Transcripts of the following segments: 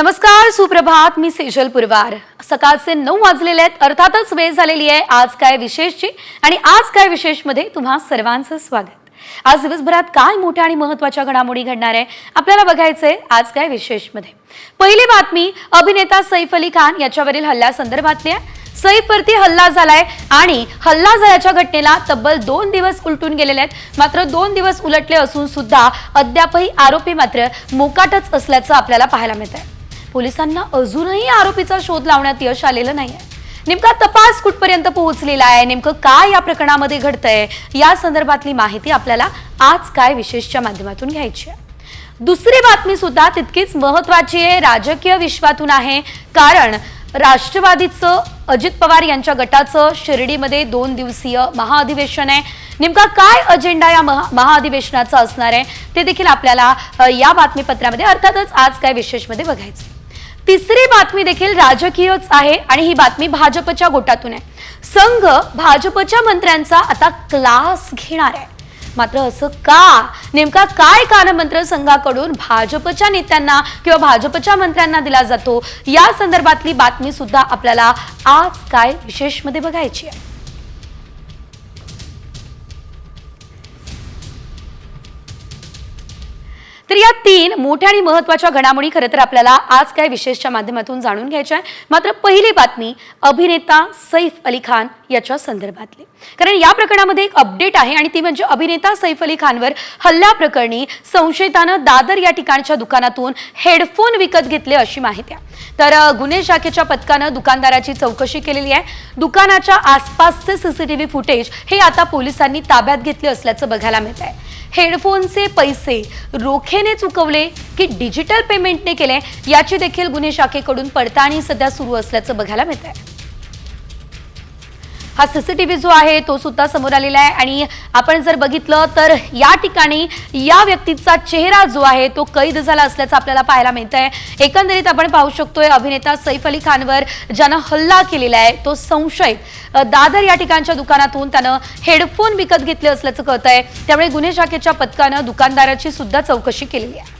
नमस्कार सुप्रभात. मी सेजल पुरवार. सकाळचे नऊ वाजलेले आहेत. अर्थातच वेळ झालेली आहे. आज काय विशेषची आणि आज काय विशेषमध्ये तुम्हा सर्वांचं स्वागत. आज दिवसभरात काय मोठ्या आणि महत्त्वाच्या घडामोडी घडणार आहे आपल्याला बघायचंय आज काय विशेषमध्ये पहिली बातमी अभिनेता सैफ अली खान याच्यावरील हल्ल्यासंदर्भातली आहे. सईफवरती हल्ला झालाय आणि हल्ला झाल्याच्या घटनेला तब्बल दोन दिवस उलटून गेलेले आहेत. मात्र दोन दिवस उलटले असून सुद्धा अद्यापही आरोपी मात्र मोकाटच असल्याचं आपल्याला पाहायला मिळत आहे पोलिसांना अजूनही आरोपीचा शोध लावण्यात यश आलेलं नाही नेमका तपास कुठपर्यंत पोहोचलेला आहे? नेमकं काय या प्रकरणामध्ये घडतंय? या संदर्भातली माहिती आपल्याला आज काय विशेषच्या माध्यमातून घ्यायची आहे. दुसरी बातमी सुद्धा तितकीच महत्वाची आहे. राजकीय विश्वातून आहे. कारण राष्ट्रवादीचं अजित पवार यांच्या गटाचं शिर्डीमध्ये दोन दिवसीय महाअधिवेशन आहे. नेमका काय अजेंडा या महा महाअधिवेशनाचा असणार आहे? ते देखील आपल्याला या बातमीपत्रामध्ये अर्थातच आज काय विशेषमध्ये बघायचं आहे. तिसरी बातमी देखील राजकीयच आहे आणि ही बातमी भाजपच्या गोटातून आहे. संघ भाजपच्या मंत्र्यांचा आता क्लास घेणार आहे. मात्र असं का? नेमका काय कानमंत्र संघाकडून भाजपच्या नेत्यांना किंवा भाजपच्या मंत्र्यांना दिला जातो? या संदर्भातली बातमी सुद्धा आपल्याला आज काय विशेषमध्ये बघायची आहे. तर या तीन मोठ्या आणि महत्त्वाच्या घडामोडी खरं तर आपल्याला आज काय विशेषच्या माध्यमातून जाणून घ्यायच्या आहे मात्र पहिली बातमी अभिनेता सैफ अली खान याच्या संदर्भातली. कारण या प्रकरणामध्ये एक अपडेट आहे आणि ती म्हणजे अभिनेता सैफ अली खानवर हल्ल्याप्रकरणी संशयितानं दादर या ठिकाणच्या दुकानातून हेडफोन विकत घेतले अशी माहिती आहे. तर गुन्हे शाखेच्या पथकानं दुकानदाराची चौकशी केलेली आहे. दुकानाच्या आसपासचे सीसीटीव्ही फुटेज हे आता पोलिसांनी ताब्यात घेतले असल्याचं बघायला मिळत आहे हेडफोनचे पैसे रोखेने चुकवले की डिजिटल पेमेंटने केले याची देखील गुन्हे शाखेकडून पडताळणी सध्या सुरू असल्याचं बघायला मिळत आहे हा सीसीटीव्ही जो आहे तो सुद्धा समोर आलेला आहे. आणि आपण जर बघितलं तर या ठिकाणी या व्यक्तीचा चेहरा जो आहे तो कैद झाला असल्याचं आपल्याला पाहायला मिळत आहे एकंदरीत आपण पाहू शकतोय अभिनेता सैफ अली खानवर ज्यानं हल्ला केलेला आहे तो संशयित. दादर या ठिकाणच्या दुकानातून त्यानं हेडफोन विकत घेतले असल्याचं कळत आहे त्यामुळे गुन्हे शाखेच्या पथकानं दुकानदाराची सुद्धा चौकशी केलेली आहे.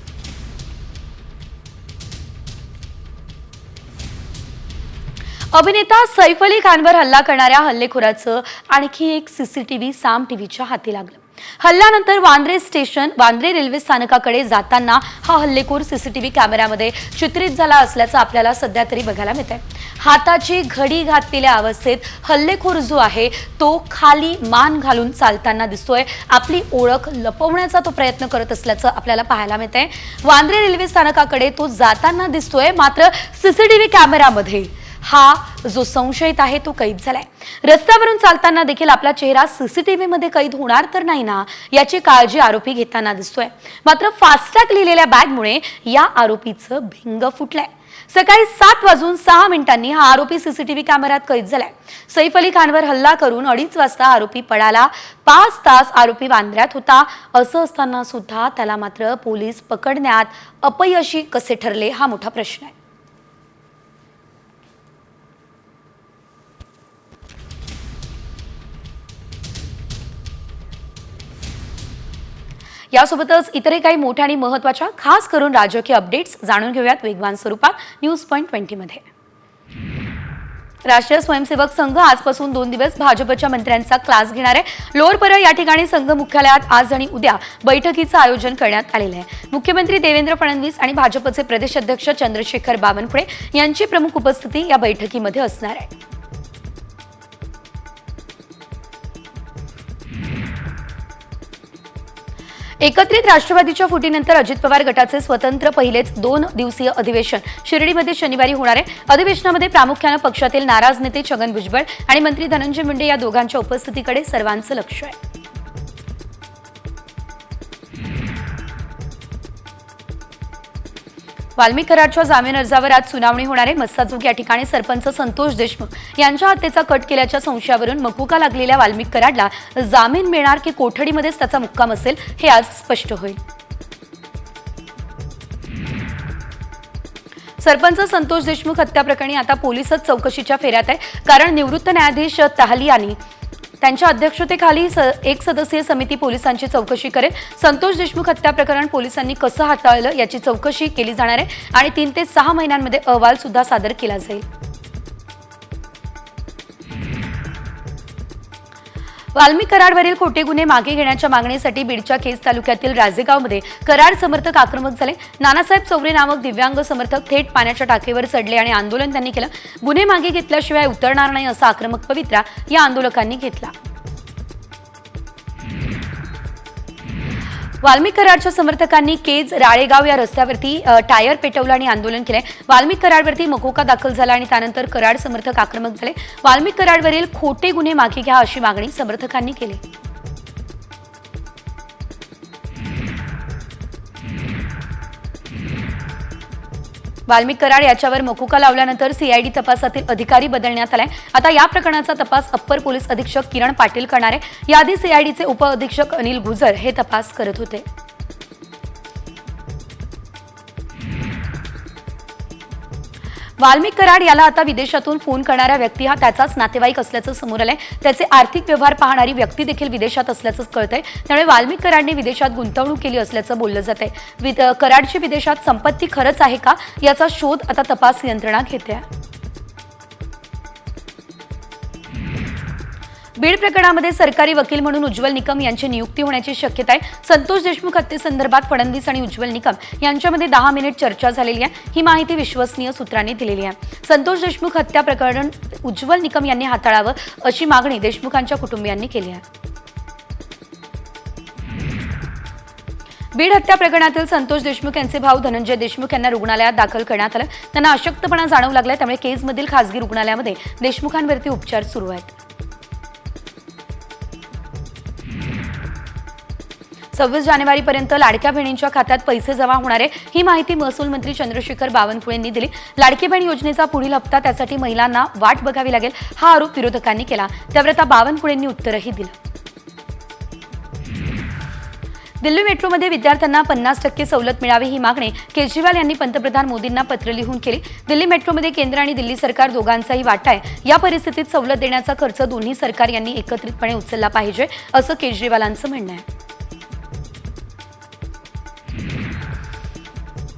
अभिनेता सैफ अली खानवर हल्ला करणाऱ्या हल्लेखोराचं आणखी एक सीसीटीव्ही साम टीव्हीच्या हाती लागलं. हल्ल्यानंतर वांद्रे स्टेशन वांद्रे रेल्वे स्थानकाकडे जाताना हा हल्लेखोर सीसीटीव्ही कॅमेऱ्यामध्ये चित्रित झाला असल्याचं आपल्याला सध्या तरी बघायला मिळत आहे हाताची घडी घातलेल्या अवस्थेत हल्लेखोर जो आहे तो खाली मान घालून चालताना दिसतोय. आपली ओळख लपवण्याचा तो प्रयत्न करत असल्याचं आपल्याला पाहायला मिळत आहे वांद्रे रेल्वे स्थानकाकडे तो जाताना दिसतोय मात्र सीसीटीव्ही कॅमेऱ्यामध्ये हा जो संशयित आहे तो कैद झालाय. रस्त्यावरून चालताना देखील आपला चेहरा सीसीटीव्ही मध्ये कैद होणार तर नाही ना याची काळजी आरोपी घेताना दिसतोय. मात्र फास्टॅग लिहिलेल्या बॅगमुळे या आरोपीचं भिंग फुटलंय. सकाळी सात वाजून सहा मिनिटांनी हा आरोपी सीसीटीव्ही कॅमेऱ्यात कैद झालाय. सैफ अली खानवर हल्ला करून अडीच वाजता आरोपी पळाला. पाच तास आरोपी वांद्र्यात होता. असं असताना सुद्धा त्याला मात्र पोलीस पकडण्यात अपयशी कसे ठरले हा मोठा प्रश्न आहे. यासोबतच इतरही काही मोठ्या आणि महत्त्वाच्या खास करून राजकीय अपडेट्स जाणून घेऊयात वेगवान स्वरूपात न्यूज पॉईंट ट्वेंटीमध्ये राष्ट्रीय स्वयंसेवक संघ आजपासून दोन दिवस भाजपच्या मंत्र्यांचा क्लास घेणार आहे. लोअरपर या ठिकाणी संघ मुख्यालयात आज आणि उद्या बैठकीचं आयोजन करण्यात आलेलं आहे. मुख्यमंत्री देवेंद्र फडणवीस आणि भाजपचे प्रदेश अध्यक्ष चंद्रशेखर बावनकुळे यांची प्रमुख उपस्थिती या बैठकीमध्ये असणार आहे. एकत्रित राष्ट्रवादीच्या फुटीनंतर अजित पवार गटाचे स्वतंत्र पहिलेच दोन दिवसीय अधिवेशन. शिर्डीमध्ये शनिवारी होणार आहे. अधिवेशनामध्ये प्रामुख्यानं पक्षातील नाराज नेते छगन भुजबळ आणि मंत्री धनंजय मुंडे या दोघांच्या उपस्थितीकडे सर्वांचं लक्ष आहे. वाल्मिक कराडच्या जामीन अर्जावर आज सुनावणी होणार आहे. या ठिकाणी सरपंच संतोष देशमुख यांच्या हत्येचा कट केल्याच्या संशयावरून मकुका लागलेल्या वाल्मिक कराडला जामीन मिळणार की कोठडीमध्येच त्याचा मुक्काम असेल हे आज स्पष्ट होईल. सरपंच संतोष देशमुख हत्या प्रकरणी आता पोलिसच चौकशीच्या फेऱ्यात आहे कारण निवृत्त न्यायाधीश तहलियानी त्यांच्या अध्यक्षतेखाली स एक सदस्यीय समिती पोलिसांची चौकशी करेल. संतोष देशमुख हत्या प्रकरण पोलिसांनी कसं हाताळलं याची चौकशी केली जाणार आहे आणि तीन ते सहा महिन्यांमध्ये अहवाल सुद्धा सादर केला जाईल. वाल्मी कराडवरील खोटे गुन्हे मागे घेण्याच्या मागणीसाठी बीडच्या खेस तालुक्यातील राजेगावमध्ये कराड समर्थक आक्रमक झाले. नानासाहेब चौरे नामक दिव्यांग समर्थक थेट पाण्याच्या टाकीवर चढले आणि आंदोलन त्यांनी केलं. गुन्हे मागे घेतल्याशिवाय उतरणार नाही असा आक्रमक पवित्रा या आंदोलकांनी घेतला. वाल्मिक कराडच्या समर्थकांनी केज राळेगाव या रस्त्यावरती टायर पेटवलं आणि आंदोलन केलंय. वाल्मिक कराडवरती मकोका दाखल झाला आणि त्यानंतर कराड समर्थक आक्रमक झाले. वाल्मिक कराडवरील खोटे गुन्हे मागे घ्या अशी मागणी समर्थकांनी केली. वाल्मिक कराड याच्यावर मोकुका लावल्यानंतर सीआयडी तपासातील अधिकारी बदलण्यात आलाय. आता या प्रकरणाचा तपास अप्पर पोलीस अधीक्षक किरण पाटील करणार आहे. याआधी सीआयडीचे उपअधीक्षक अनिल गुजर हे तपास करत होते. वाल्मिक कराड याला आता विदेशातून फोन करणाऱ्या व्यक्ती हा त्याचाच नातेवाईक असल्याचं समोर आलंय. त्याचे आर्थिक व्यवहार पाहणारी व्यक्ती देखील विदेशात असल्याचं कळतंय. त्यामुळे वाल्मिक कराडने विदेशात गुंतवणूक केली असल्याचं बोललं जात आहे कराडची विदेशात संपत्ती खरंच आहे का? याचा शोध आता तपास यंत्रणा घेते बीड प्रकरणामध्ये सरकारी वकील म्हणून उज्ज्वल निकम यांची नियुक्ती होण्याची शक्यता आहे. संतोष देशमुख हत्येसंदर्भात फडणवीस आणि उज्ज्वल निकम यांच्यामध्ये दहा मिनिट चर्चा झालेली आहे. ही माहिती विश्वसनीय सूत्रांनी दिलेली आहे. संतोष देशमुख हत्या प्रकरण उज्ज्वल निकम यांनी हाताळावं अशी मागणी देशमुखांच्या कुटुंबियांनी केली आहे. बीड हत्या प्रकरणातील संतोष देशमुख यांचे भाऊ धनंजय देशमुख यांना रुग्णालयात दाखल करण्यात आलं. त्यांना अशक्तपणा जाणवू लागलाय. त्यामुळे केजमधील खासगी रुग्णालयामध्ये देशमुखांवरती उपचार सुरू आहेत. सव्वीस जानेवारीपर्यंत लाडक्या बहिणींच्या खात्यात पैसे जमा होणार आहे. ही माहिती महसूल मंत्री चंद्रशेखर बावनकुळेंनी दिली. लाडकी बहीण योजनेचा पुढील हप्ता त्यासाठी महिलांना वाट बघावी लागेल हा आरोप विरोधकांनी केला. त्यावर आता बावनकुळेंनी उत्तरही दिलं. दिल्ली मेट्रोमध्ये विद्यार्थ्यांना पन्नास टक्के सवलत मिळावी ही मागणी केजरीवाल यांनी पंतप्रधान मोदींना पत्र लिहून केली. दिल्ली मेट्रोमध्ये केंद्र आणि दिल्ली सरकार दोघांचाही वाटा आहे. या परिस्थितीत सवलत देण्याचा खर्च दोन्ही सरकार यांनी एकत्रितपणे उचलला पाहिजे असं केजरीवालांचं म्हणणं आहे.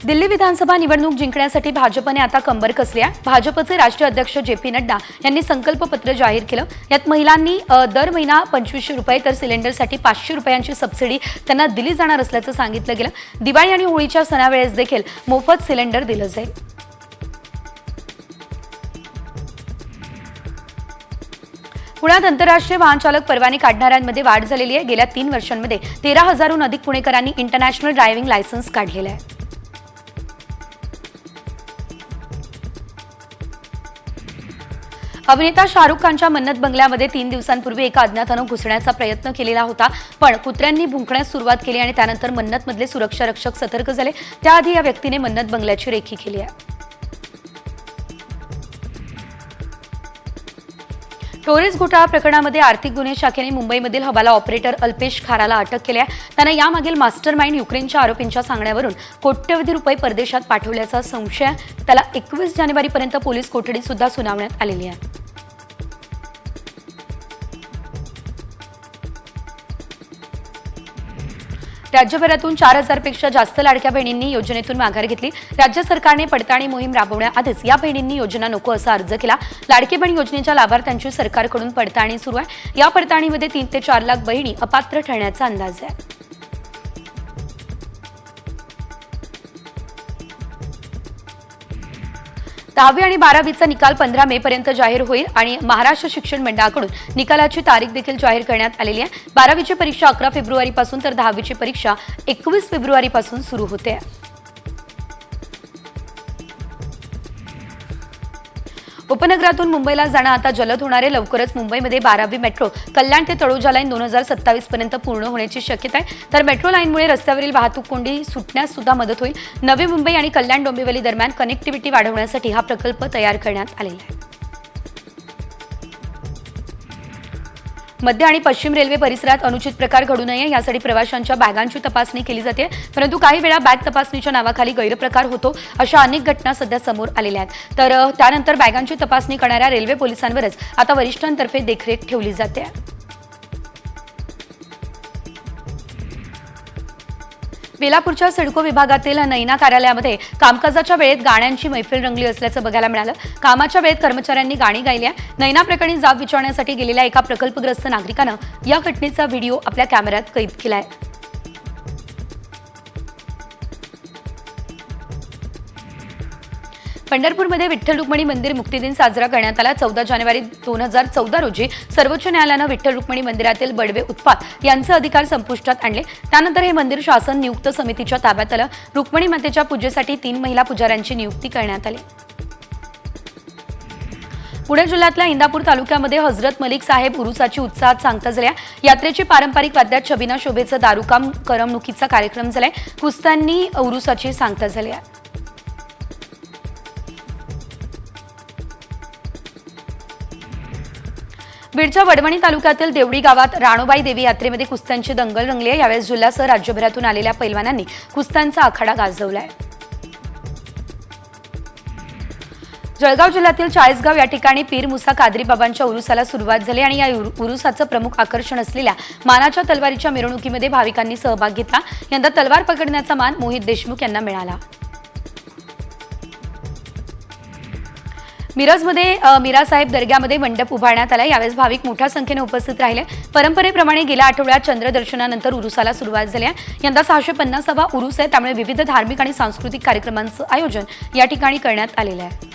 दिल्ली विधानसभा निवडणूक जिंकण्यासाठी भाजपने आता कंबर कसली आहे? भाजपचे राष्ट्रीय अध्यक्ष जे पी नड्डा यांनी संकल्पपत्र जाहीर केलं. यात महिलांनी दर महिना पंचवीसशे रुपये तर सिलेंडरसाठी पाचशे रुपयांची सबसिडी त्यांना दिली जाणार असल्याचं सांगितलं गेलं. दिवाळी आणि होळीच्या सणावेळेस देखील मोफत सिलेंडर दिलं जाईल. पुण्यात आंतरराष्ट्रीय वाहनचालक परवाने काढणाऱ्यांमध्ये वाढ झालेली आहे. गेल्या तीन वर्षांमध्ये तेरा हजारहून अधिक पुणेकरांनी इंटरनॅशनल ड्रायव्हिंग लायसन्स काढलेलं आहे. अभिनेता शाहरुख खानच्या मन्नत बंगल्यामध्ये तीन दिवसांपूर्वी एका अज्ञातानं घुसण्याचा प्रयत्न केलेला होता पण कुत्र्यांनी भुंकण्यास सुरुवात केली आणि त्यानंतर मन्नतमधले सुरक्षा रक्षक सतर्क झाले. त्याआधी या व्यक्तीने मन्नत बंगल्याची रेखी केली आहे. टोरेस घोटाळा प्रकरणामध्ये आर्थिक गुन्हे शाखेने मुंबईमधील हवाला ऑपरेटर अल्पेश खाराला अटक केली आहे. त्यानं यामागील मास्टर माइंड युक्रेनच्या आरोपींच्या सांगण्यावरून कोट्यवधी रुपये परदेशात पाठवल्याचा संशय त्याला एकवीस जानेवारीपर्यंत पोलीस कोठडीत सुद्धा सुनावण्यात आलेली आहे. राज्यभरातून चार हजारपेक्षा जास्त लाडक्या बहिणींनी योजनेतून माघार घेतली. राज्य सरकारने पडताळणी मोहीम राबवण्याआधीच या बहिणींनी योजना नको असा अर्ज केला. लाडकी बहीण योजनेच्या लाभार्थ्यांची सरकारकडून पडताळणी सुरू आहे. या पडताळणीमध्ये तीन ते चार लाख बहिणी अपात्र ठरण्याचा अंदाज आहे. दहावी आणि बारावीचा निकाल पंधरा मे पर्यंत जाहीर होईल आणि महाराष्ट्र शिक्षण मंडळाकडून निकालाची तारीख देखील जाहीर करण्यात आलेली आहे. बारावीची परीक्षा अकरा फेब्रुवारीपासून तर दहावीची परीक्षा एकवीस फेब्रुवारीपासून सुरू होते. उपनगरातून मुंबईला जाणं आता जलद होणार आहे. लवकरच मुंबईमध्ये बारावी मेट्रो कल्याण ते तळोजा लाईन दोन हजार सत्तावीस पर्यंत पूर्ण होण्याची शक्यता आहे. तर मेट्रो लाईनमुळे रस्त्यावरील वाहतूक कोंडी सुटण्यास सुद्धा मदत होईल. नवी मुंबई आणि कल्याण डोंबिवली दरम्यान कनेक्टिव्हिटी वाढवण्यासाठी हा प्रकल्प तयार करण्यात आलेला आहे. मध्य आणि पश्चिम रेल्वे परिसरात अनुचित प्रकार घडू नये यासाठी प्रवाशांच्या बॅगांची तपासणी केली जाते. परंतु काही वेळा बॅग तपासणीच्या नावाखाली गैरप्रकार होतो अशा अनेक घटना सध्या समोर आलेल्या आहेत. तर त्यानंतर बॅगांची तपासणी करणाऱ्या रेल्वे पोलिसांवरच आता वरिष्ठांतर्फे देखरेख ठेवली जाते. बेलापूरच्या सिडको विभागातील नैना कार्यालयामध्ये कामकाजाच्या वेळेत गाण्यांची मैफिल रंगली असल्याचं बघायला मिळालं. कामाच्या वेळेत कर्मचाऱ्यांनी गाणी गायली आहे नैना प्रकरणी जाब विचारण्यासाठी गेलेल्या एका प्रकल्पग्रस्त नागरिकानं या घटनेचा व्हिडिओ आपल्या कॅमेऱ्यात कैद केलाय. पंढरपूरमध्ये विठ्ठल रुक्मिणी मंदिर मुक्तीदिन साजरा करण्यात आला. चौदा जानेवारी दोन हजार चौदा रोजी सर्वोच्च न्यायालयानं विठ्ठल रुक्मिणी मंदिरातील बडवे उत्पात यांचे अधिकार संपुष्टात आणले. त्यानंतर हे मंदिर शासन नियुक्त समितीच्या ताब्यात आलं. रुक्मिणी मातेच्या पूजेसाठी तीन महिला पुजाऱ्यांची नियुक्ती करण्यात आली. पुणे जिल्ह्यातल्या इंदापूर तालुक्यामध्ये हजरत मलिक साहेब उरुसाची उत्साहात सांगता झाल्या. यात्रेची पारंपरिक वाद्यात छबिना शोभेचं दारुकाम करमणुकीचा कार्यक्रम झालाय. कुस्त्यांनी उरुसाची सांगता झाली आहे. बीडच्या वडवणी तालुक्यातील देवडी गावात राणोबाई देवी यात्रेमध्ये कुस्त्यांची दंगल रंगली. आहे यावेळेस जिल्ह्यासह राज्यभरातून आलेल्या पैलवानांनी कुस्त्यांचा आखाडा गाजवलाय. जळगाव जिल्ह्यातील चाळीसगाव या ठिकाणी पीर मुसा कादरी बाबांच्या उरुसाला सुरुवात झाली आणि या उरुसाचं प्रमुख आकर्षण असलेल्या मानाच्या तलवारीच्या मिरवणुकीमध्ये भाविकांनी सहभाग घेतला. यंदा तलवार पकडण्याचा मान मोहित देशमुख यांना मिळाला. मिरजमध्ये अ, मीरासाहेब दर्ग्यामध्ये मंडप उभारण्यात आला. यावेळेस भाविक मोठ्या संख्येने उपस्थित राहिले. परंपरेप्रमाणे गेल्या आठवड्यात चंद्रदर्शनानंतर उरुसाला सुरुवात झाली आहे. यंदा सहाशे पन्नासावा उरुस आहे त्यामुळे विविध धार्मिक आणि सांस्कृतिक कार्यक्रमांचं आयोजन या ठिकाणी करण्यात आलेलं आहे.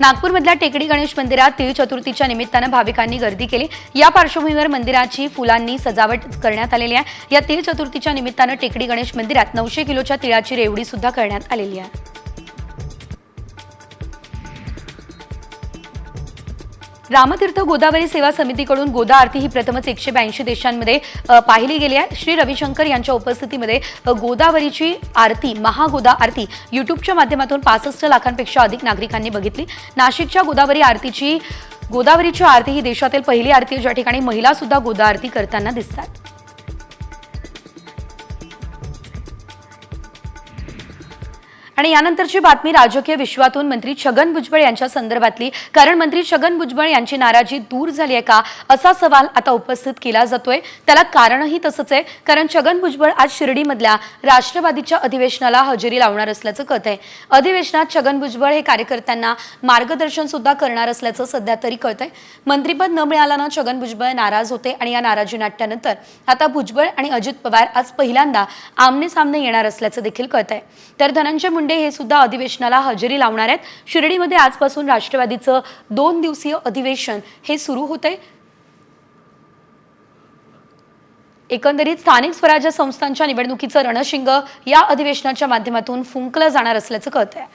नागपूरमधल्या टेकडी गणेश मंदिरात तिळ चतुर्थीच्या निमित्तानं भाविकांनी गर्दी केली. या पार्श्वभूमीवर मंदिराची फुलांनी सजावट करण्यात आलेली आहे. या तिळ चतुर्थीच्या निमित्तानं टेकडी गणेश मंदिरात नऊशे किलोच्या तिळाची रेवडी सुद्धा करण्यात आलेली आहे. रामतीर्थ गोदावरी सेवा समितीकडून गोदा आरती ही प्रथमच एकशे ब्याऐंशी देशांमध्ये पाहिली गेली आहे. श्री रविशंकर यांच्या उपस्थितीमध्ये गोदावरीची आरती महागोदा आरती युट्यूबच्या माध्यमातून पासष्ट लाखांपेक्षा अधिक नागरिकांनी बघितली. नाशिकच्या गोदावरी आरतीची गोदावरीची आरती ही देशातील पहिली आरती आहे, ज्या ठिकाणी महिला सुद्धा गोदा आरती करताना दिसतात. आणि यानंतरची बातमी राजकीय विश्वातून मंत्री छगन भुजबळ यांच्या संदर्भातली. कारण मंत्री छगन भुजबळ यांची नाराजी दूर झाली आहे का? असा सवाल आता उपस्थित केला जातोय. त्याला कारणही तसंच आहे. कारण छगन भुजबळ आज शिर्डीमधल्या राष्ट्रवादीच्या अधिवेशनाला हजेरी लावणार असल्याचं कळत आहे. अधिवेशनात छगन भुजबळ हे कार्यकर्त्यांना मार्गदर्शन सुद्धा करणार असल्याचं सध्या तरी कळत आहे. मंत्रीपद न मिळाल्यानं छगन भुजबळ नाराज होते आणि या नाराजी नाट्यानंतर आता भुजबळ आणि अजित पवार आज पहिल्यांदा आमने सामने येणार असल्याचं देखील कळत आहे. तर धनंजय मुंडे हे सुद्धा अधिवेशनाला हजेरी लावणार आहेत. शिर्डीमध्ये आजपासून राष्ट्रवादीचं दोन दिवसीय अधिवेशन हे सुरू होतंय. एकंदरीत स्थानिक स्वराज्य संस्थांच्या निवडणुकीचं रणशिंग या अधिवेशनाच्या माध्यमातून फुंकलं जाणार असल्याचं कळत आहे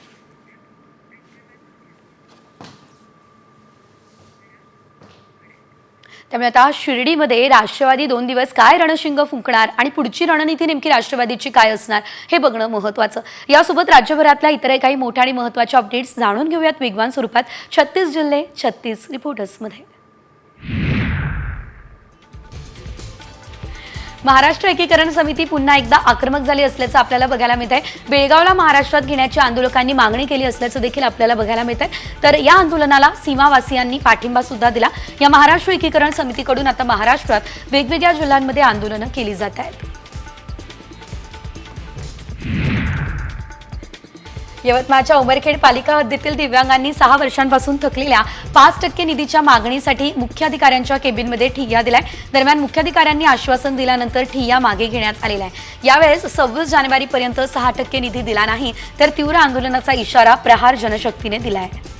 त्यामुळे आता शिर्डीमध्ये राष्ट्रवादी दोन दिवस काय रणशिंग फुंकणार आणि पुढची रणनीती नेमकी राष्ट्रवादीची काय असणार हे बघणं महत्त्वाचं यासोबत राज्यभरातल्या इतर काही मोठ्या आणि महत्त्वाच्या अपडेट्स जाणून घेऊयात. वेगवान स्वरूपात छत्तीस जिल्हे छत्तीस रिपोर्टर्समध्ये महाराष्ट्र एकीकरण समिती पुन्हा एकदा आक्रमक झाली असल्याचं आपल्याला बघायला मिळत आहे बेळगावला महाराष्ट्रात घेण्याची आंदोलकांनी मागणी केली असल्याचं देखील आपल्याला बघायला मिळत आहे तर या आंदोलनाला सीमावासियांनी पाठिंबा सुद्धा दिला. या महाराष्ट्र एकीकरण समितीकडून आता महाराष्ट्रात वेगवेगळ्या जिल्ह्यांमध्ये आंदोलनं केली जात आहेत. यवतमाळच्या उमरखेड पालिका हद्दीतील दिव्यांगांनी सहा वर्षांपासून थकलेल्या पाच टक्के निधीच्या मागणीसाठी मुख्याधिकाऱ्यांच्या केबिनमध्ये ठिय्या दिलाय दरम्यान मुख्याधिकाऱ्यांनी आश्वासन दिल्यानंतर ठिय्या मागे घेण्यात आलेला आहे यावेळेस सव्वीस जानेवारीपर्यंत सहा टक्के निधी दिला नाही तर तीव्र आंदोलनाचा इशारा प्रहार जनशक्तीने दिला आहे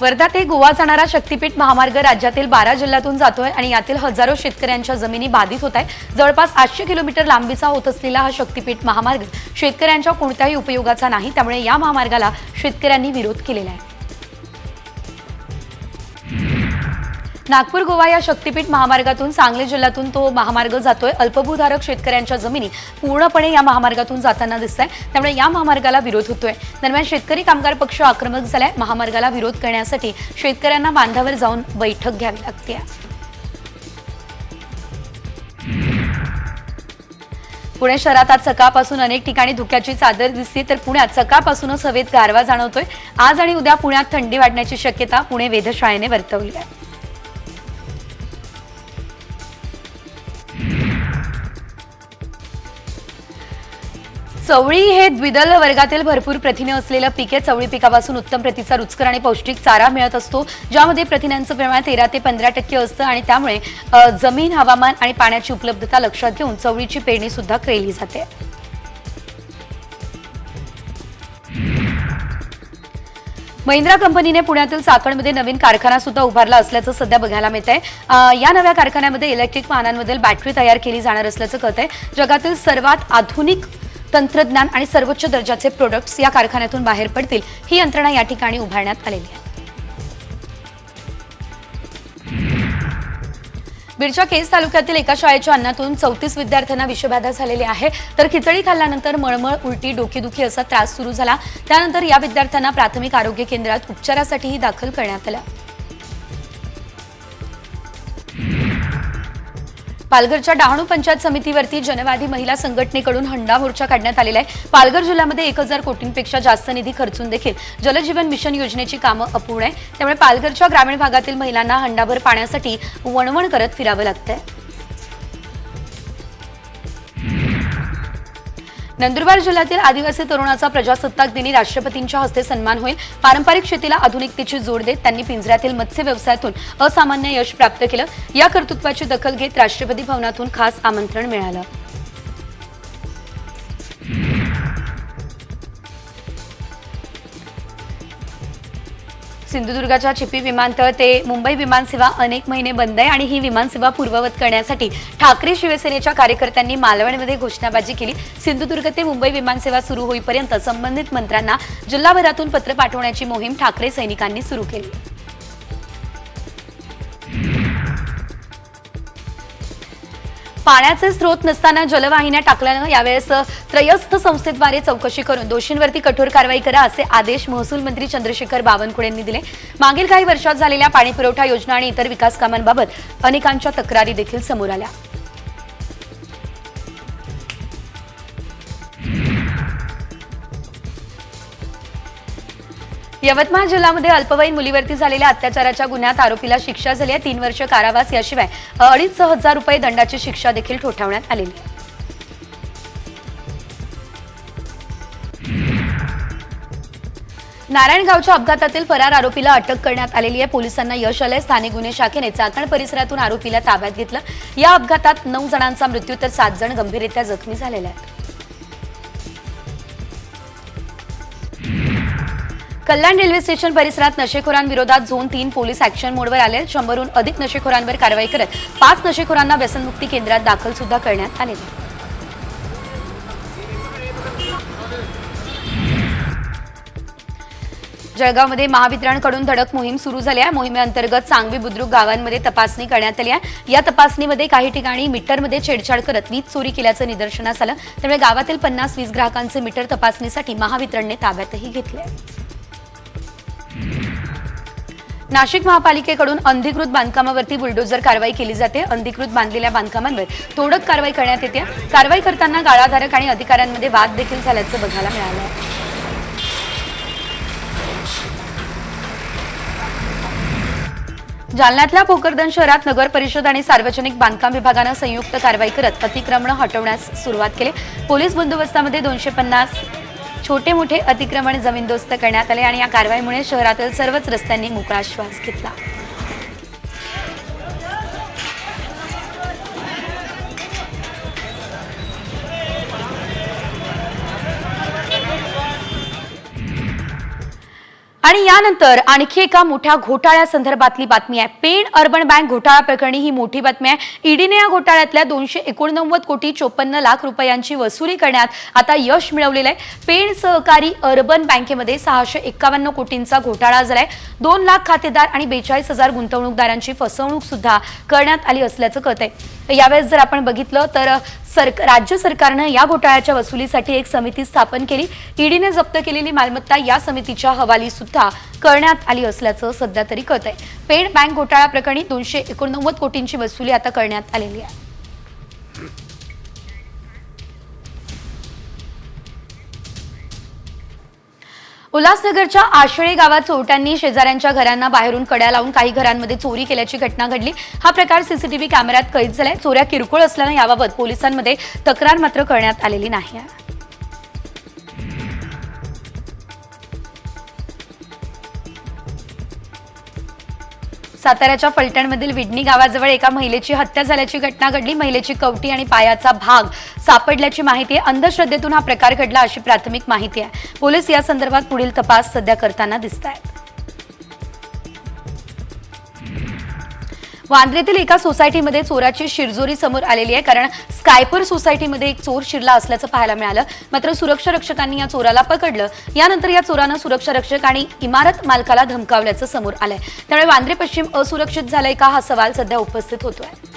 वर्धा ते गोवा जाणारा शक्तीपीठ महामार्ग राज्यातील बारा जिल्ह्यातून जातोय आणि यातील हजारो शेतकऱ्यांच्या जमिनी बाधित होत आहे जवळपास आठशे किलोमीटर लांबीचा होत असलेला हा शक्तीपीठ महामार्ग शेतकऱ्यांच्या कोणत्याही उपयोगाचा नाही त्यामुळे या महामार्गाला शेतकऱ्यांनी विरोध केलेला आहे. नागपूर गोवा या शक्तीपीठ महामार्गातून सांगली जिल्ह्यातून तो महामार्ग जातोय. अल्पभूधारक शेतकऱ्यांच्या जमिनी पूर्णपणे या महामार्गातून जाताना दिसत आहे त्यामुळे या महामार्गाला विरोध होतोय. दरम्यान शेतकरी कामगार पक्ष आक्रमक झालाय. महामार्गाला विरोध करण्यासाठी शेतकऱ्यांना बांधावर जाऊन बैठक घ्यावी लागते. पुणे शहरात आज सकाळपासून अनेक ठिकाणी धुक्याची चादर दिसते तर पुण्यात सकाळपासूनच हवेत गारवा जाणवतोय. आज आणि उद्या पुण्यात थंडी वाढण्याची शक्यता पुणे वेधशाळेने वर्तवली आहे. चवळी हे द्विदल वर्गातील भरपूर प्रथिने असलेलं पीक आहे. चवळी पिकापासून उत्तम प्रतीचा रुचकर आणि पौष्टिक चारा मिळत असतो. ज्यामध्ये प्रथिनांचं प्रमाण तेरा ते पंधरा टक्के असतं आणि त्यामुळे जमीन हवामान आणि पाण्याची उपलब्धता लक्षात घेऊन चवळीची पेरणी सुद्धा केली जाते. महिंद्रा कंपनीने पुण्यातील चाकणमध्ये नवीन कारखाना सुद्धा उभारला असल्याचं सध्या बघायला मिळत आहे या नव्या कारखान्यामध्ये इलेक्ट्रिक वाहनांमधील बॅटरी तयार केली जाणार असल्याचं कळत आहे जगातील सर्वात आधुनिक तंत्रज्ञान आणि सर्वोच्च दर्जाचे प्रोडक्ट्स या कारखान्यातून बाहेर पडतील ही यंत्रणा या ठिकाणी उभारण्यात आलेली आहे. बीडच्या केज तालुक्यातील एका शाळेच्या अन्नातून चौतीस विद्यार्थ्यांना विषबाधा झालेली आहे. तर खिचडी खाल्ल्यानंतर मळमळ उलटी डोकेदुखी असा त्रास सुरू झाला. त्यानंतर या विद्यार्थ्यांना प्राथमिक आरोग्य केंद्रात उपचारासाठीही दाखल करण्यात आलं. पालघरच्या डहाणू पंचायत समितीवरती जनवादी महिला संघटनेकडून हंडा मोर्चा काढण्यात आलेला आहे. पालघर जिल्ह्यामध्ये एक हजार कोटींपेक्षा जास्त निधी खर्चून देखील जलजीवन मिशन योजनेची कामं अपूर्ण आहे त्यामुळे पालघरच्या ग्रामीण भागातील महिलांना हंडाभर पाण्यासाठी वणवण करत फिरावं लागतंय. नंदुरबार जिल्ह्यातील आदिवासी तरुणाचा प्रजासत्ताक दिनी राष्ट्रपतींच्या हस्ते सन्मान होईल. पारंपरिक शेतीला आधुनिकतेची जोड देत त्यांनी पिंजऱ्यातील मत्स्य व्यवसायातून असामान्य यश प्राप्त केलं. या कर्तृत्वाची दखल घेत राष्ट्रपती भवनातून खास आमंत्रण मिळालं. सिंधुदुर्गाच्या चिपी विमानतळ ते मुंबई विमानसेवा अनेक महिने बंद आहे आणि ही विमानसेवा पूर्ववत करण्यासाठी ठाकरे शिवसेनेच्या कार्यकर्त्यांनी मालवणमध्ये घोषणाबाजी केली. सिंधुदुर्ग ते मुंबई विमानसेवा सुरू होईपर्यंत संबंधित मंत्र्यांना जिल्हाभरातून पत्र पाठवण्याची मोहीम ठाकरे सैनिकांनी सुरू केली. पाण्याचे स्रोत नसताना जलवाहिन्या टाकल्यानं यावेळेस त्रयस्थ संस्थेद्वारे चौकशी करून दोषींवरती कठोर कारवाई करा असे आदेश महसूल मंत्री चंद्रशेखर बावनकुळे यांनी दिले. मागील काही वर्षात झालेल्या पाणीपुरवठा योजना आणि इतर विकास कामांबाबत अनेकांच्या तक्रारी देखील समोर आल्या. यवतमाळ जिल्ह्यामध्ये अल्पवयीन मुलीवरती झालेल्या अत्याचाराच्या गुन्ह्यात आरोपीला शिक्षा झाली आहे. तीन वर्ष कारावास याशिवाय अडीच हजार रुपये दंडाची शिक्षा देखील ठोठावण्यात आलेली आहे. नारायणगावच्या अपघातातील फरार आरोपीला अटक करण्यात आलेली आहे. पोलिसांना यश आलंय. स्थानिक गुन्हे शाखेने चाकण परिसरातून आरोपीला ताब्यात घेतलं. या अपघातात नऊ जणांचा मृत्यू तर सात जण गंभीररित्या जखमी झालेले आहेत. कल्याण रेल्वे स्टेशन परिसरात नशेखोरांविरोधात झोन तीन पोलीस ऍक्शन मोडवर आले शंभरहून अधिक नशेखोरांवर कारवाई करत पाच नशेखोरांना व्यसनमुक्ती केंद्रात दाखल सुद्धा करण्यात आले. जळगावमध्ये महावितरणकडून धडक मोहीम सुरू झाली आहे. मोहिमेअंतर्गत सांगवी बुद्रुक गावांमध्ये तपासणी करण्यात आली आहे. या तपासणीमध्ये काही ठिकाणी मीटरमध्ये छेडछाड करत वीज चोरी केल्याचं निदर्शनास आलं. त्यामुळे गावातील पन्नास वीज ग्राहकांचे मीटर तपासणीसाठी महावितरणने ताब्यातही घेतले नाशिक महापालिकेकडून अंधिकृत बांधकामावरती बुलडोजर कारवाई केली जाते. अंधिकृत बांधलेल्या बांधकामांवर तोडक कारवाई करण्यात येते. कारवाई करताना गाळाधारक आणि अधिकाऱ्यांमध्ये वाद देखील झाल्याचं बघायला मिळालं. आहे जालन्यातल्या भोकरदन शहरात नगर परिषद आणि सार्वजनिक बांधकाम विभागानं संयुक्त कारवाई करत अतिक्रमण हटवण्यास सुरुवात केली. पोलीस बंदोबस्तामध्ये दोनशे पन्नास छोटे मोठे अतिक्रमण जमीनदोस्त करण्यात आले आणि या कारवाईमुळे शहरातील सर्वच रस्त्यांनी मोकळा श्वास घेतला. आणि यानंतर आणखी एका मोठ्या घोटाळ्यासंदर्भातली बातमी आहे. पेण अर्बन बँक घोटाळा प्रकरणी ही मोठी बातमी आहे. ईडीने या घोटाळ्यातल्या दोनशे एकोणनव्वद कोटी चोपन्न लाख रुपयांची वसुली करण्यात आता यश मिळवलेलं आहे. पेण सहकारी अर्बन बँकेमध्ये सहाशे एक्कावन्न कोटींचा घोटाळा झालाय. दोन लाख खातेदार आणि बेचाळीस हजार गुंतवणूकदारांची फसवणूक सुद्धा करण्यात आली असल्याचं कळत आहे यावेळेस जर आपण बघितलं तर सरक राज्य सरकारनं या घोटाळ्याच्या वसुलीसाठी एक समिती स्थापन केली. ईडीने जप्त केलेली मालमत्ता या समितीच्या हवाली सुद्धा सुद्धा करण्यात आली असल्याचं सध्या तरी कळत आहे पेड बँक घोटाळा प्रकरणी दोनशे एकोणनव्वद कोटींची वसुली आता करण्यात आलेली आहे. उल्हासनगरच्या आशळे गावात चोरट्यांनी शेजाऱ्यांच्या घरांना बाहेरून कड्या लावून काही घरांमध्ये चोरी केल्याची घटना घडली. हा प्रकार सीसीटीव्ही कॅमेऱ्यात कैद झालाय. चोऱ्या किरकोळ असल्यानं याबाबत पोलिसांमध्ये तक्रार मात्र करण्यात आलेली नाही साताऱ्याच्या फलटणमधील विडणी गावाजवळ एका महिलेची हत्या झाल्याची घटना घडली. महिलेची कवटी आणि पायाचा भाग सापडल्याची माहिती आहे. अंधश्रद्धेतून हा प्रकार घडला अशी प्राथमिक माहिती आहे. पोलीस या संदर्भात पुढील तपास सध्या करताना दिसत आहेत वांद्रेतील एका सोसायटीमध्ये चोराची शिरजोरी समोर आलेली आहे कारण स्कायपर सोसायटीमध्ये एक चोर शिरला असल्याचं पाहायला मिळालं. मात्र सुरक्षा रक्षकांनी या चोराला पकडलं. यानंतर या चोरानं सुरक्षा रक्षक आणि इमारत मालकाला धमकावल्याचं समोर आलंय. त्यामुळे वांद्रे पश्चिम असुरक्षित झालंय का हा सवाल सध्या उपस्थित होतोय.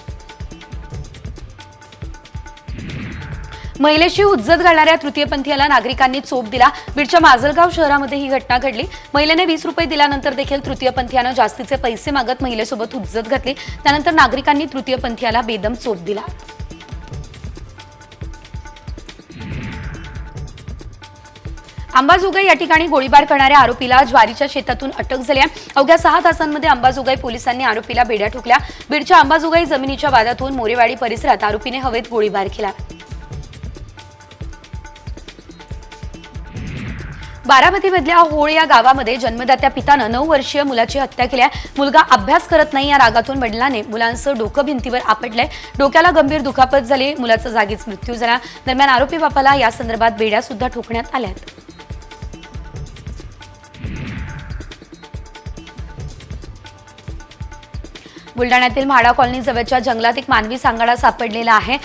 महिलेशी हुज्जत घालणाऱ्या तृतीयपंथीयाला नागरिकांनी चोप दिला. बीडच्या माजलगाव शहरामध्ये ही घटना घडली. महिलेने वीस रुपये दिल्यानंतर देखील तृतीयपंथीयानं जास्तीचे पैसे मागत महिलेसोबत हुज्जत घातली. त्यानंतर नागरिकांनी तृतीयपंथीयाला बेदम चोप दिला. अंबाजोगाई या ठिकाणी गोळीबार करणाऱ्या आरोपीला ज्वारीच्या शेतातून अटक झाली आहे. अवघ्या सहा तासांमध्ये अंबाजोगाई पोलिसांनी आरोपीला बेड्या ठोकल्या. बीडच्या अंबाजोगाई जमिनीच्या वादातून मोरेवाडी परिसरात आरोपीने हवेत गोळीबार केला. बारामतीमधल्या होळ या गावामध्ये जन्मदात्या पितानं नऊ वर्षीय मुलाची हत्या केली आहे. मुलगा अभ्यास करत नाही या रागातून वडिलाने मुलांचं डोकं भिंतीवर आपटलंय. डोक्याला गंभीर दुखापत झाली. मुलाचा जागीच मृत्यू झाला. दरम्यान आरोपी बापाला या संदर्भात बेड्या सुद्धा ठोकण्यात आल्या बुलढाण्यातील म्हाडा कॉलनी जवळच्या जंगलात एक मानवी सांगाडा सापडलेला आहे.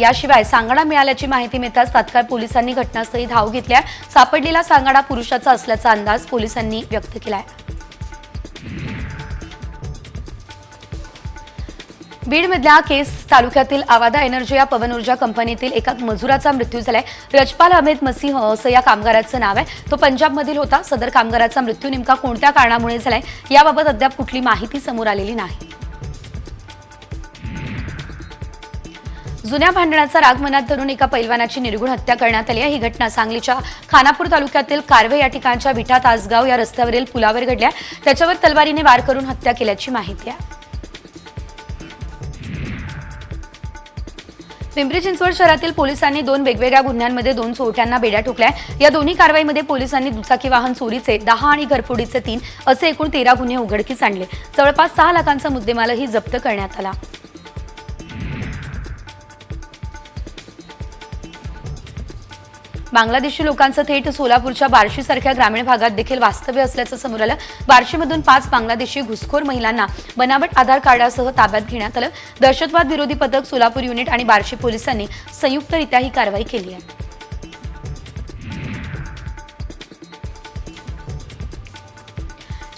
याशिवाय सांगाडा मिळाल्याची माहिती मिळताच तात्काळ पोलिसांनी घटनास्थळी धाव घेतली आहे. सापडलेला सांगाडा पुरुषाचा असल्याचा अंदाज पोलिसांनी व्यक्त केला आहे. बीडमधल्या केस तालुक्यातील आवादा एनर्जी या पवन ऊर्जा कंपनीतील एका मजुराचा मृत्यू झालाय. रजपाल अमित मसीह असं या कामगाराचं नाव आहे. तो पंजाबमधील होता. सदर कामगाराचा मृत्यू नेमका कोणत्या कारणामुळे झालाय? याबाबत अद्याप कुठली माहिती समोर आलेली नाही. जुन्या भांडणाचा राग मनात धरून एका पैलवानाची निर्गुण हत्या करण्यात आली आहे. ही घटना सांगलीच्या खानापूर तालुक्यातील कारवे या ठिकाणच्या विठा तासगाव या रस्त्यावरील पुलावर घडल्या त्याच्यावर तलवारीने वार करून हत्या केल्याची माहिती आहे. पिंपरी चिंचवड शहरातील पोलिसांनी दोन वेगवेगळ्या गुन्ह्यांमध्ये दोन चोरट्यांना बेड्या ठोकल्या या दोन्ही कारवाईमध्ये पोलिसांनी दुचाकी वाहन चोरीचे दहा आणि घरफोडीचे तीन असे एकूण तेरा गुन्हे उघडकीस आणले. जवळपास सहा लाखांचा मुद्देमालही जप्त करण्यात आला. बांगलादेशी लोकांचं थेट सोलापूरच्या बार्शीसारख्या ग्रामीण भागात देखील वास्तव्य असल्याचं समोर आलं. बार्शीमधून पाच बांगलादेशी घुसखोर महिलांना बनावट आधार कार्डासह ताब्यात घेण्यात आलं. दहशतवाद विरोधी पथक सोलापूर युनिट आणि बार्शी पोलिसांनी संयुक्तरित्या ही कारवाई केली आहे.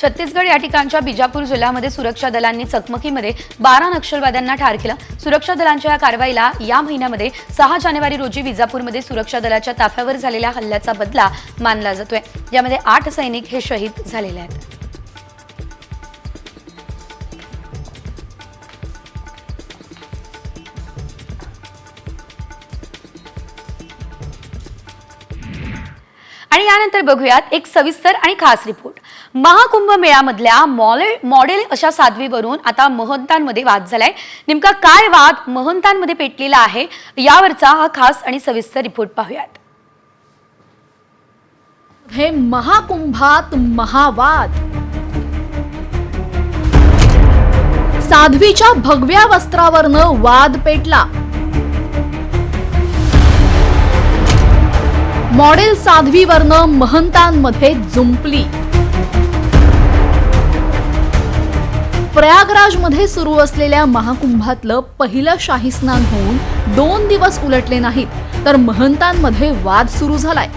छत्तीसगड या ठिकाणच्या बिजापूर जिल्ह्यामध्ये सुरक्षा दलांनी चकमकीमध्ये बारा नक्षलवाद्यांना ठार केलं. सुरक्षा दलांच्या या कारवाईला या महिन्यामध्ये सहा जानेवारी रोजी विजापूरमध्ये सुरक्षा दलाच्या ताफ्यावर झालेल्या हल्ल्याचा बदला मानला जातोय. यामध्ये आठ सैनिक हे शहीद झालेले आहेत. आणि यानंतर बघूयात एक सविस्तर आणि खास रिपोर्ट. महाकुंभ मेळ्यामधल्या मॉडेल मॉडेल अशा साध्वीवरून आता महंतांमध्ये वाद झालाय. नेमका काय वाद महंतांमध्ये पेटलेला आहे यावरचा हा खास आणि सविस्तर रिपोर्ट पाहूयात. हे महाकुंभात महावाद. साध्वीच्या भगव्या वस्त्रावरनं वाद पेटला. मॉडेल साध्वीवरनं महंतांमध्ये जुंपली. प्रयागराजमध्ये सुरू असलेल्या महाकुंभातलं पहिलं शाही स्नान होऊन दोन दिवस उलटले नाहीत तर महंतांमध्ये वाद सुरू झालाय.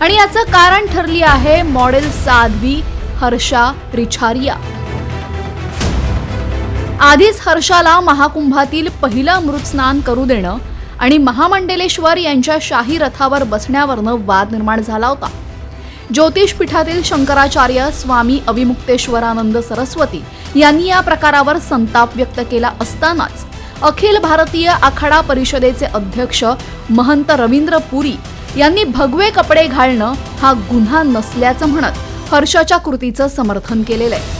आणि याचं कारण ठरली आहे मॉडेल साध्वी हर्षा रिछारिया. आधीच हर्षाला महाकुंभातील पहिलं अमृत स्नान करू देणं आणि महामंडलेश्वर यांच्या शाही रथावर बसण्यावरनं वाद निर्माण झाला होता. ज्योतिष पीठातील शंकराचार्य स्वामी अविमुक्तेश्वरानंद सरस्वती यांनी या प्रकारावर संताप व्यक्त केला असतानाच अखिल भारतीय आखाडा परिषदेचे अध्यक्ष महंत रवींद्र पुरी यांनी भगवे कपडे घालणं हा गुन्हा नसल्याचं म्हणत हर्षाच्या कृतीचं समर्थन केलेलं आहे.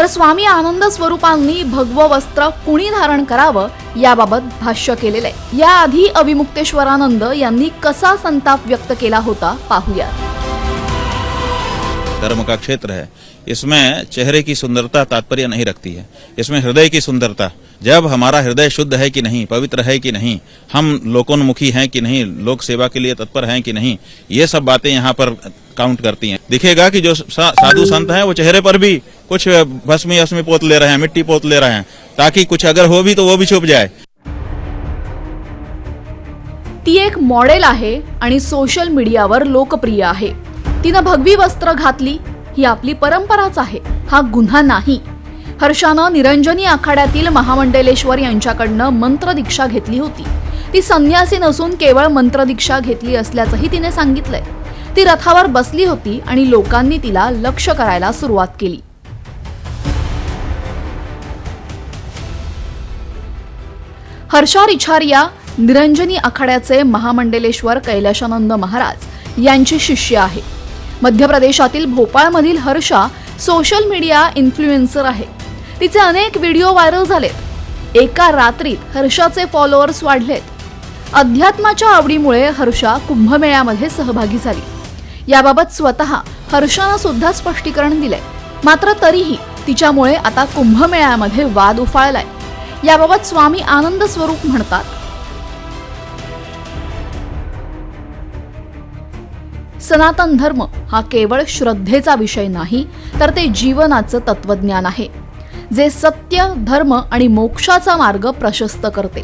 तर स्वामी आनंद स्वरूपांनी भगवं वस्त्र कुणी धारण करावं याबाबत भाष्य केलेलं आहे याआधी अविमुक्तेश्वरानंद यांनी कसा संताप व्यक्त केला होता पाहूया धर्म का क्षेत्र है? इसमें चेहरे की सुंदरता तात्पर्य नहीं रखती है. इसमें हृदय की सुंदरता जब हमारा हृदय शुद्ध है कि नहीं पवित्र है कि नहीं हम लोकोन्मुखी हैं कि नहीं लोक सेवा के लिए तत्पर हैं कि नहीं ये सब बातें यहाँ पर काउंट करती हैं। दिखेगा कि जो सा, साधु संत हैं वो चेहरे पर भी कुछ भस्मी अस्मी पोत ले रहे हैं मिट्टी पोत ले रहे हैं ताकि कुछ अगर हो भी तो वो भी छुप जाए। ती एक मॉडेल आहे आणि सोशल मीडियावर लोकप्रिय आहे. तिनं भगवी वस्त्र घातली ही आपली परंपराच आहे. हा गुन्हा नाही. हर्षानं निरंजनी आखाड्यातील महामंडलेश्वर यांच्याकडनं मंत्रदीक्षा घेतली होती. ती संन्यासी नसून केवळ मंत्रदीक्षा घेतली असल्याचंही तिने सांगितलंय. ती रथावर बसली होती आणि लोकांनी तिला लक्ष करायला सुरुवात केली. हर्षा रिछारिया निरंजनी आखाड्याचे महामंडलेश्वर कैलाशानंद महाराज यांची शिष्य आहे. मध्य प्रदेशातील भोपाळमधील हर्षा सोशल मीडिया इन्फ्लुएन्सर आहे. तिचे अनेक व्हिडिओ व्हायरल झालेत. एका रात्रीत हर्षाचे फॉलोअर्स वाढलेत. अध्यात्माच्या आवडीमुळे हर्षा कुंभमेळ्यामध्ये सहभागी झाली. याबाबत स्वतः हर्षानं सुद्धा स्पष्टीकरण दिलंय. मात्र तरीही तिच्यामुळे आता कुंभमेळ्यामध्ये वाद उफाळलाय. याबाबत स्वामी आनंद स्वरूप म्हणतात सनातन धर्म हा केवळ श्रद्धेचा विषय नाही तर ते जीवनाचं तत्वज्ञान आहे. जे सत्य धर्म आणि मोक्षाचा मार्ग प्रशस्त करते.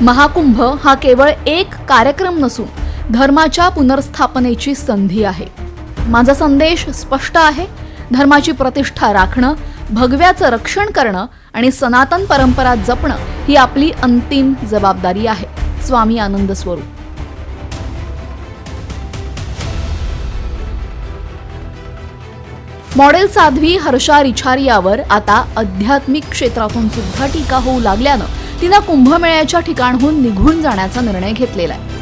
महाकुंभ हा केवळ एक कार्यक्रम नसून धर्माच्या पुनर्स्थापनेची संधी आहे. माझा संदेश स्पष्ट आहे. धर्माची प्रतिष्ठा राखणं भगव्याचं रक्षण करणं आणि सनातन परंपरा जपणं ही आपली अंतिम जबाबदारी आहे. स्वामी आनंद स्वरूप. मॉडेल साध्वी हर्षा रिछारियावर आता आध्यात्मिक क्षेत्रातून सुद्धा टीका होऊ लागल्यानं तिनं कुंभमेळ्याच्या ठिकाणहून निघून जाण्याचा निर्णय घेतलेला आहे.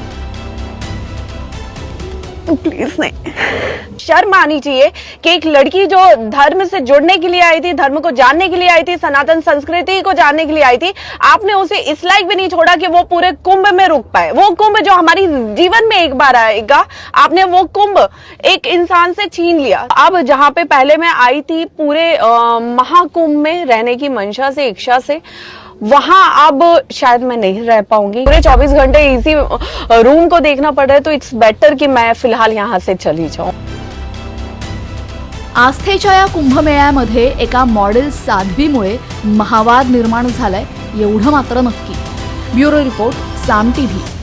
प्लीज़ नहीं। शर्म आनी चाहिए कि एक लड़की जो धर्म से जुड़ने के लिए आई थी, धर्म को जानने के लिए आई थी, सनातन संस्कृति को जानने के लिए आई थी, आपने उसे इस लायक भी नहीं छोड़ा कि वो पूरे कुंभ में रुक पाए। वो कुंभ जो हमारी जीवन में एक बार आएगा, आपने वो कुंभ एक इंसान से छीन लिया। अब जहाँ पे पहले मैं आई थी पूरे महाकुंभ में रहने की मंशा से, इच्छा से वहां अब शायद मैं नहीं रह पाऊंगी। पूरे 24 घंटे इसी रूम को देखना पड़ रहा है तो इट्स बेटर कि मैं फिलहाल यहाँ से चली जाऊं। आस्थेच्या या कुंभमेळ्यामध्ये एका मॉडेल साध्वीमुळे महावाद निर्माण झालाय एवढं मात्र नक्की. Bureau report Saam TV.